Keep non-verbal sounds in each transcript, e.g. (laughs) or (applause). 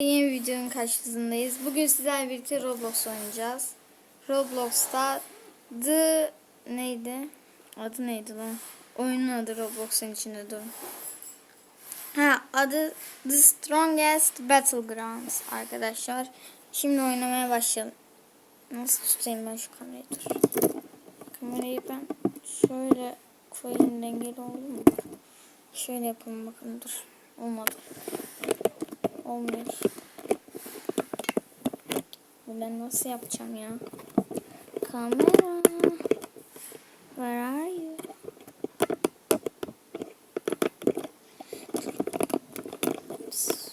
Yeni videonun karşınızdayız. Bugün sizlerle birlikte Roblox oynayacağız. Roblox'ta The neydi? Adı neydi lan? Oyunun adı Roblox'un içinde durun. Ha adı The Strongest Battlegrounds arkadaşlar. Şimdi oynamaya başlayalım. Nasıl tutayım ben şu kamerayı dur. Kamerayı ben şöyle koyayım dengeli oldu mu? Şöyle yapalım bakın dur. Olmadı. Olmuyor. Ben nasıl yapacağım ya? Kamera. Where are you? Oops.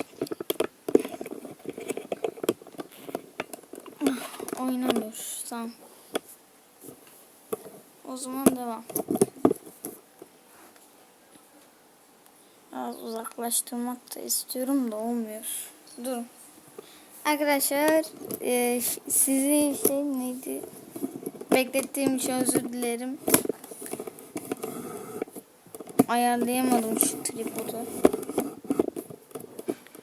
Ah, Oynamıyor. Tamam. O zaman devam. Biraz uzaklaştırmak da istiyorum da olmuyor. Durun. Arkadaşlar e, sizi şey neydi? Beklettiğim için özür dilerim. Ayarlayamadım şu tripodu.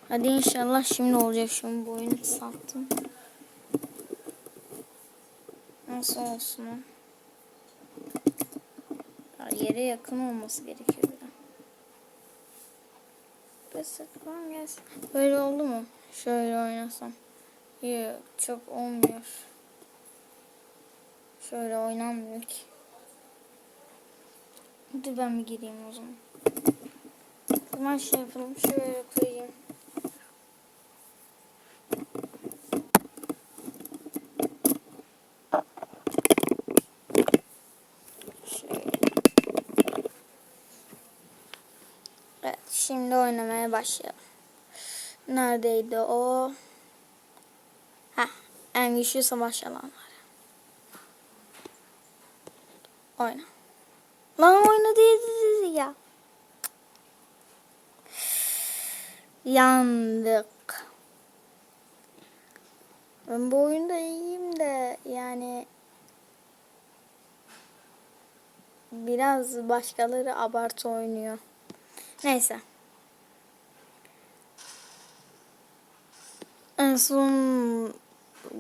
Hadi inşallah şimdi olacak. Şimdi bu sattım. Nasıl olsun Yere yakın olması gerekiyor. Falan gelsin. Böyle oldu mu? Şöyle oynasam. Yok çok olmuyor. Şöyle oynanmıyor ki. Dur ben bir gireyim o zaman. O şey yapalım. Şöyle koyayım. Şöyle. Evet şimdi oynamaya başlayalım. Neredeydi o? Ha, en güçlü savaş alanları. Oyna. Lan oyna değil ya. Yandık. Ben bu oyunda iyiyim de yani biraz başkaları abartı oynuyor. Neyse. En son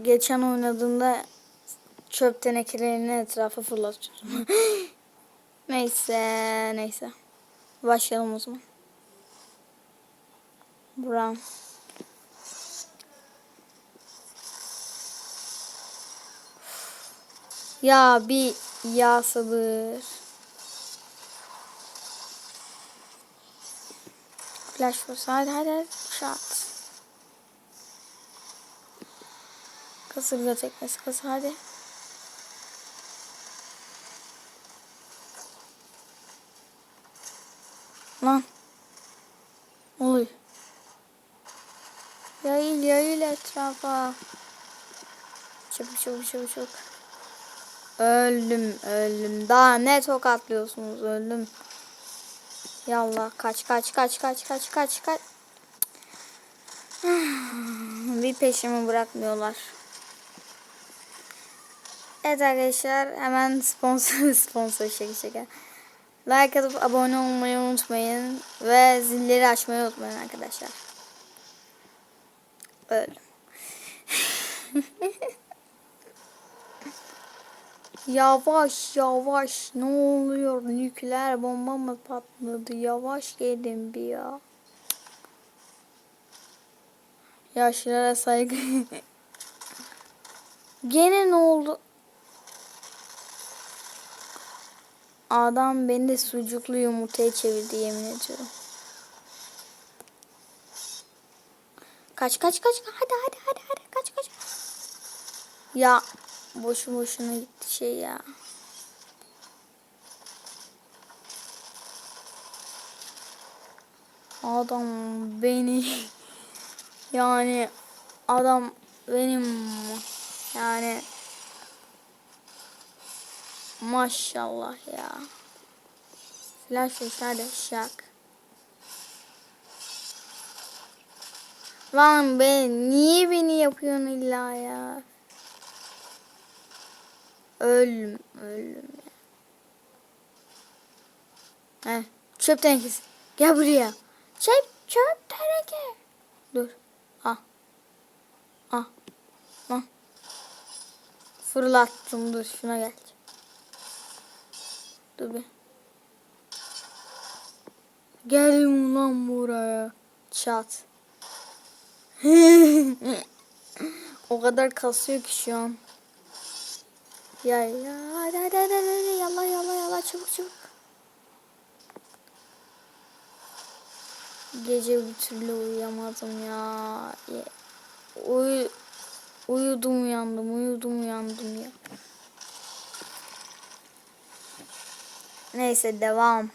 geçen oynadığımda çöp tenekelerini etrafa fırlatıyordum. (laughs) neyse, neyse. Başlayalım o zaman. Brown. Ya bir ya sabır. Flash force. Hadi hadi hadi. Shot. Kasırga tekmesi kası hadi. Lan. Ne oluyor? Yayıl yayıl etrafa. Çabuk çabuk çabuk çabuk. Öldüm öldüm. Daha ne tokatlıyorsunuz öldüm. Yallah kaç kaç kaç kaç kaç kaç kaç. (sighs) Bir peşimi bırakmıyorlar. Evet arkadaşlar hemen sponsor (laughs) sponsor şaka şaka. Like atıp abone olmayı unutmayın ve zilleri açmayı unutmayın arkadaşlar. Öyle. (laughs) yavaş yavaş ne oluyor nükleer bomba mı patladı yavaş gelin bir ya. Yaşlılara saygı. (laughs) Gene ne oldu? Adam beni de sucuklu yumurtaya çevirdi yemin ediyorum. Kaç kaç kaç hadi hadi hadi hadi kaç kaç. Ya boşu boşuna gitti şey ya. Adam beni (laughs) yani adam benim yani maşallah ya. Flash hadi şak. Lan be niye beni yapıyorsun illa ya? Ölüm ölüm ya. Heh, çöp tenekesi. Gel buraya. Çöp çöp teneke. Dur. Ah. Ah. Ah. Fırlattım dur şuna gel. Dur bir. Gel ulan buraya. Çat. (laughs) o kadar kasıyor ki şu an. Ya ya hadi hadi hadi hadi yalla yalla yalla çabuk çabuk. Gece bir türlü uyuyamadım ya. Uyu uyudum uyandım uyudum uyandım ya. Neyse devam.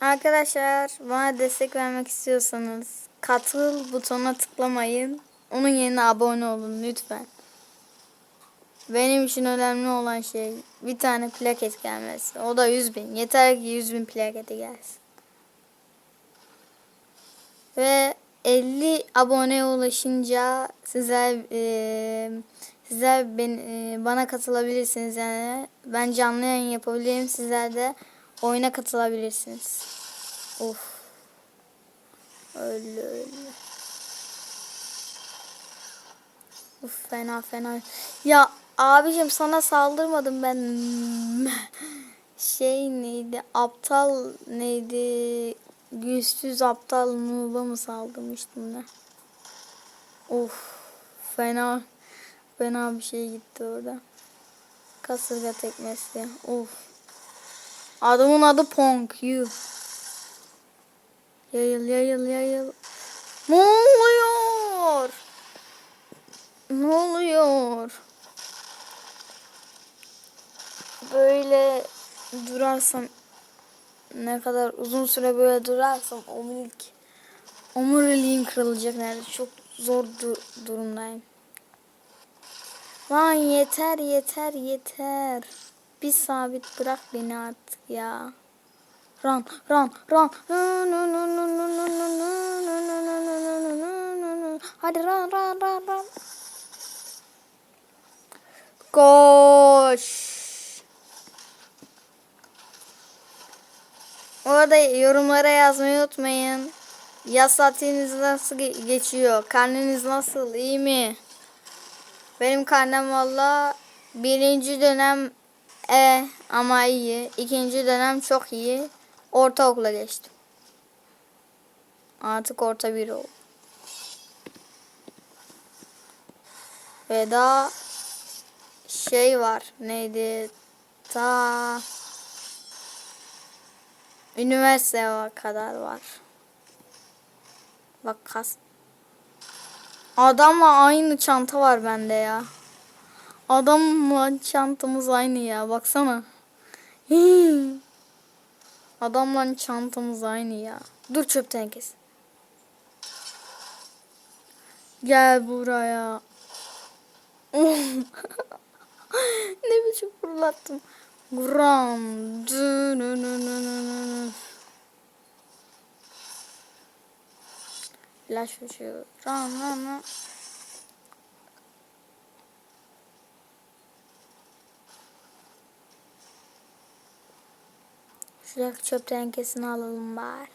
Arkadaşlar bana destek vermek istiyorsanız katıl butonuna tıklamayın. Onun yerine abone olun lütfen. Benim için önemli olan şey bir tane plaket gelmesi. O da 100 bin. Yeter ki 100 bin plaketi gelsin. Ve 50 aboneye ulaşınca sizler e, sizler ben, e, bana katılabilirsiniz yani. Ben canlı yayın yapabilirim. Sizler de oyuna katılabilirsiniz. Of. Öyle öyle. Uf fena fena. Ya abicim sana saldırmadım ben. (laughs) Şey neydi? Aptal neydi? Güçsüz aptal Nuba mı saldırmıştım ne? Of fena fena bir şey gitti orada. Kasırga tekmesi. Of. Adamın adı Pong. Yuh. Yayıl yayıl yayıl. Ne oluyor? Ne oluyor? Böyle durarsam ne kadar uzun süre böyle durarsam omurilik omuriliğim kırılacak neredeyse. Çok zor du- durumdayım. Lan yeter yeter yeter. Bir sabit bırak beni artık ya. Run run run. Hadi run run run run. Koş. Orada yorumlara yazmayı unutmayın. Yaz tatiliniz nasıl ge- geçiyor? Karneniz nasıl? İyi mi? Benim karnem valla birinci dönem e ama iyi. İkinci dönem çok iyi. Ortaokula geçtim. Artık orta bir oldu. Ve daha şey var. Neydi? Ta üniversiteye kadar var. Bak kas. Adamla aynı çanta var bende ya. Adamla çantamız aynı ya. Baksana. Adamla çantamız aynı ya. Dur çöp tenekesi. Gel buraya. (laughs) ne biçim fırlattım. Gram. Dününününününün. Flash uçuyor. Ram ram. Şuraya çöp tenkesini alalım bari.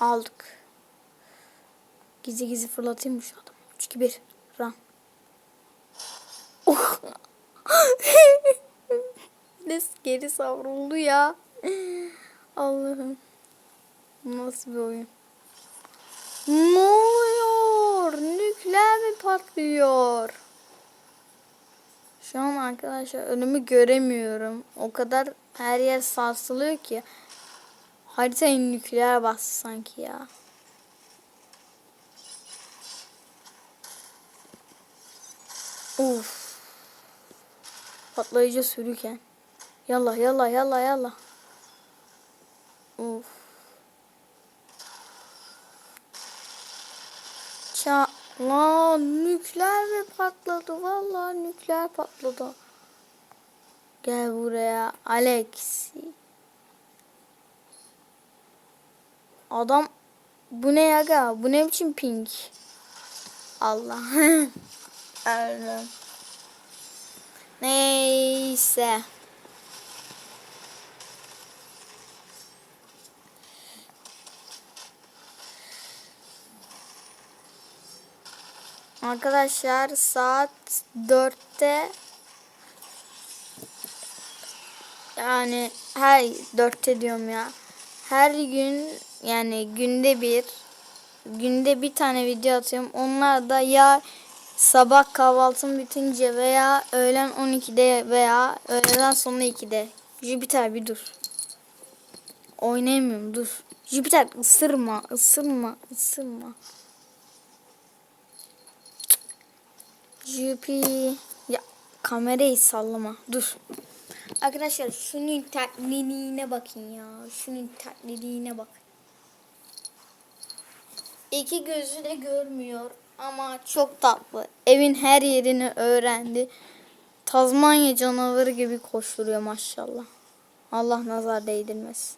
Aldık. Gizli gizli fırlatayım mı şu adamı? 3 2 1. Ram. Oh. (laughs) ne geri savruldu ya. Allah'ım. Nasıl bir oyun? Ne oluyor? Nükleer mi patlıyor? Şu an arkadaşlar önümü göremiyorum. O kadar her yer sarsılıyor ki. Haritayı nükleer bastı sanki ya. Uf. Patlayıcı sürüken. Yallah yallah yallah yallah. Uf. Ça Lan nükleer mi patladı? Vallahi nükleer patladı. Gel buraya Alex. Adam bu ne yaga? Bu ne biçim pink? Allah. (laughs) Neyse. Arkadaşlar saat 4'te yani her 4'te diyorum ya. Her gün yani günde bir günde bir tane video atıyorum. Onlar da ya sabah kahvaltım bitince veya öğlen 12'de veya öğleden sonra 2'de. Jüpiter bir dur. Oynayamıyorum dur. Jüpiter ısırma, ısırma, ısırma. Jüpi. Ya kamerayı sallama. Dur. Arkadaşlar şunun tatliliğine bakın ya. Şunun tatliliğine bak. İki gözü de görmüyor ama çok tatlı. Evin her yerini öğrendi. Tazmanya canavarı gibi koşturuyor maşallah. Allah nazar değdirmesin.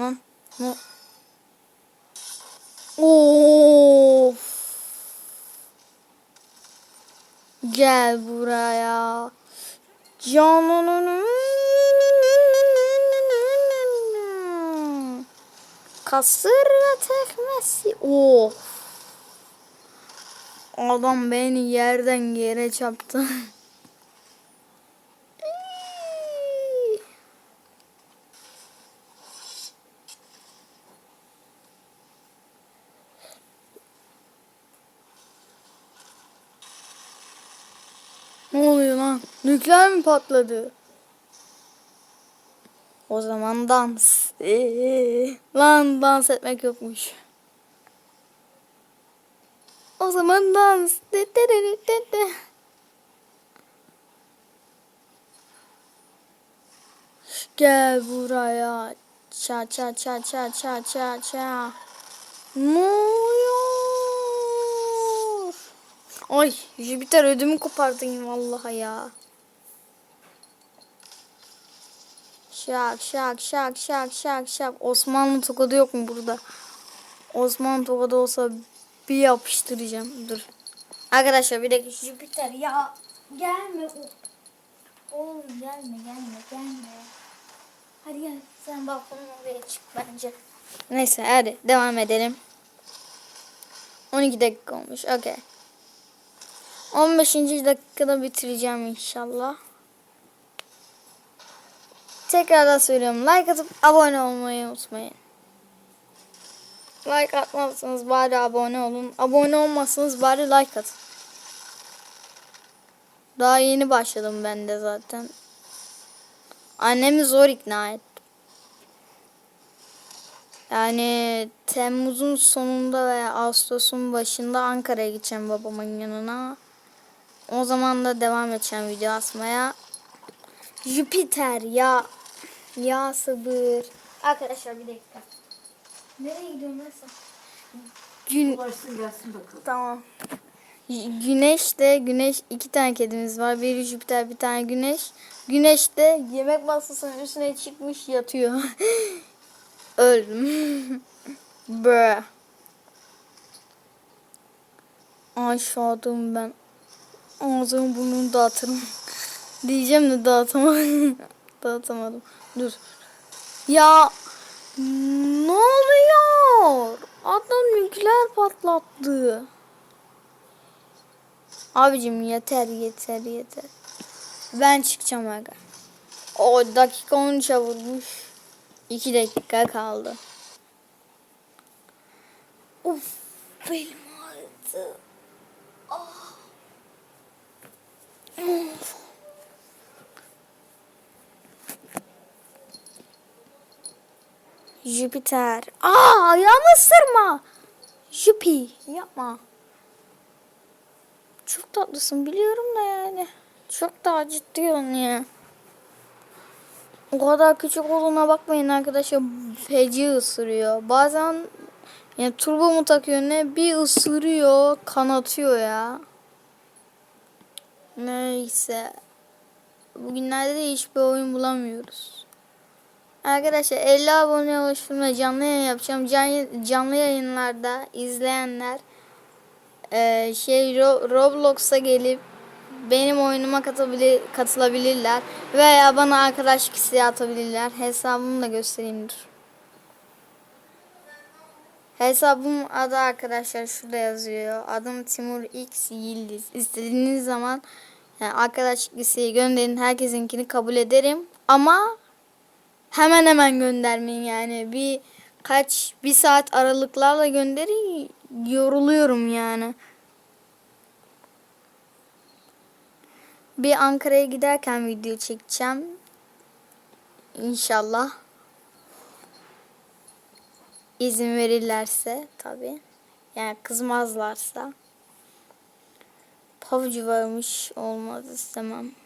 Lan. Of. Gel buraya. Canının. Kasırga tekmesi. Of. Adam beni yerden yere çarptı. (laughs) Ne oluyor lan? Nükleer mi patladı? O zaman dans. Ee, lan dans etmek yokmuş. O zaman dans. De, de, de, de, de. Gel buraya. Ça ça ça ça ça ça ça. Ne oluyor? Ay Jüpiter ödümü kopardın vallahi ya. Şak şak şak şak şak şak. Osmanlı tokadı yok mu burada? Osmanlı tokadı olsa bir yapıştıracağım. Dur. Arkadaşlar bir dakika Jüpiter ya gelme. Oğlum gelme gelme gelme. Hadi gel sen balkonun oraya çık bence. Neyse hadi devam edelim. 12 dakika olmuş. Okey. 15. dakikada bitireceğim inşallah. Tekrardan söylüyorum. Like atıp abone olmayı unutmayın. Like atmazsanız bari abone olun. Abone olmazsanız bari like atın. Daha yeni başladım ben de zaten. Annemi zor ikna ettim. Yani Temmuz'un sonunda veya Ağustos'un başında Ankara'ya gideceğim babamın yanına. O zaman da devam edeceğim video asmaya. Jüpiter ya. Ya sabır. Arkadaşlar bir dakika. Nereye gidiyorum ben sen? Gün Ulaşsın gelsin bakalım. tamam. Güneş de güneş iki tane kedimiz var. Biri Jüpiter bir tane güneş. Güneş de yemek masasının üstüne çıkmış yatıyor. (laughs) Öldüm. (laughs) Bre. Aşağıdım ben. Ağzımı burnumu dağıtırım. (laughs) Diyeceğim de dağıtamadım. dağıtamadım. Dur. Ya ne oluyor? Adam nükleer patlattı. Abicim yeter yeter yeter. Ben çıkacağım aga. O dakika 13'e vurmuş. 2 dakika kaldı. Uf belim ağrıdı. Ah. Of. Jüpiter. Aa ayağımı ısırma. Jüpi yapma. Çok tatlısın biliyorum da yani. Çok daha ciddi oynuyor. O kadar küçük olduğuna bakmayın arkadaşlar. Feci ısırıyor. Bazen yani turbo mu takıyor ne bir ısırıyor kanatıyor ya. Neyse. Bugünlerde de hiçbir oyun bulamıyoruz. Arkadaşlar 50 abone oluşturma canlı yayın yapacağım. Can, canlı yayınlarda izleyenler e, şey Ro- Roblox'a gelip benim oyunuma katabilir, katılabilirler veya bana arkadaşlık isteği atabilirler. Hesabımı da göstereyim dur. Hesabım adı arkadaşlar şurada yazıyor. Adım Timur X Yıldız. İstediğiniz zaman yani arkadaşlık listeyi gönderin. Herkesinkini kabul ederim. Ama hemen hemen göndermeyin yani. Bir kaç bir saat aralıklarla gönderin. Yoruluyorum yani. Bir Ankara'ya giderken video çekeceğim. İnşallah. İzin verirlerse tabi. Yani kızmazlarsa. PUBG varmış olmaz istemem.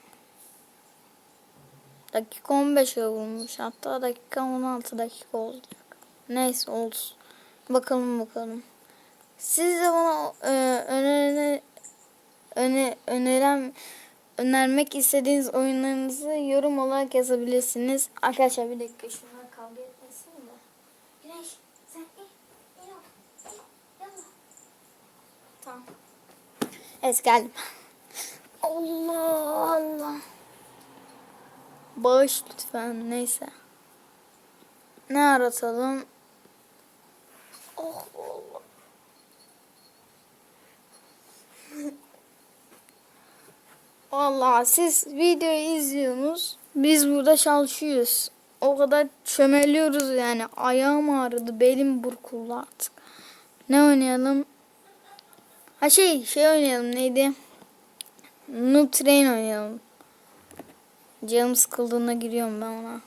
Dakika 15'e vurmuş. Hatta dakika 16 dakika olacak. Neyse olsun. Bakalım bakalım. Siz de bana e, öneri, öne, öneren önermek istediğiniz oyunlarınızı yorum olarak yazabilirsiniz. Arkadaşlar bir dakika şunlar kavga etmesin de. Güneş sen yalla. Tamam. Evet geldim. Allah Allah. Bağış lütfen neyse. Ne aratalım? Oh Allah. (laughs) Allah siz videoyu izliyorsunuz. Biz burada çalışıyoruz. O kadar çömeliyoruz yani. Ayağım ağrıdı. Belim burkuldu artık. Ne oynayalım? Ha şey şey oynayalım neydi? Noob Train oynayalım. Canım sıkıldığında giriyorum ben ona.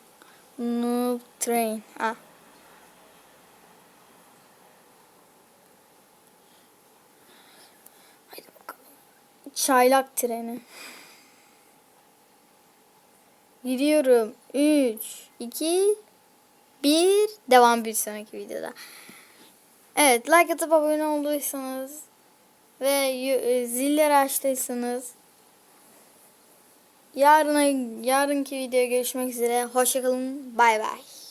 Noob Train. Ha. Haydi bakalım. Çaylak treni. Gidiyorum. 3, 2, 1. Devam bir sonraki videoda. Evet like atıp abone olduysanız ve e, zilleri açtıysanız yarına yarınki videoya görüşmek üzere. Hoşçakalın. Bay bay.